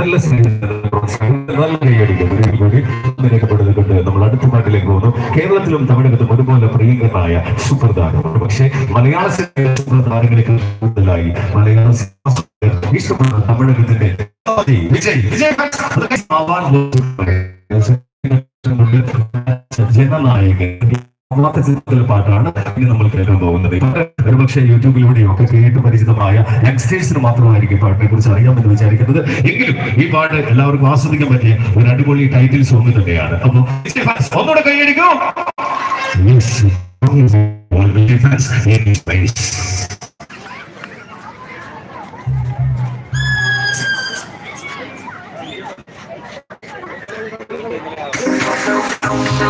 நல்ல நல்ல கையடிக்கிறது കേരളത്തിലും തമിഴകത്തും ഒരുപോലെ പ്രിയങ്കരനായ സൂപ്പർ പക്ഷെ മലയാള താരങ്ങളെക്കാൾ കൂടുതലായി മലയാള സിനിമ തമിഴകത്തിന്റെ ജനനായകൻ. ഒന്നാമത്തെ പാട്ടാണ് ഇനി നമ്മൾ കേൾക്കാൻ പോകുന്നത്. ഒരുപക്ഷെ യൂട്യൂബിലൂടെയും ഒക്കെ കേട്ട് പരിചിതമായ യങ്സ്റ്റേഴ്സിന് മാത്രമായിരിക്കും പാട്ടിനെ കുറിച്ച് അറിയാമെന്ന് വിചാരിക്കുന്നത്. എങ്കിലും ഈ പാട്ട് എല്ലാവർക്കും ആസ്വദിക്കാൻ പറ്റിയ ഒരു അടിപൊളി ടൈറ്റിൽ സോങ് തന്നെയാണ്. അപ്പൊ ഒന്നുകൂടെ കൈയടിക്കും. Thank All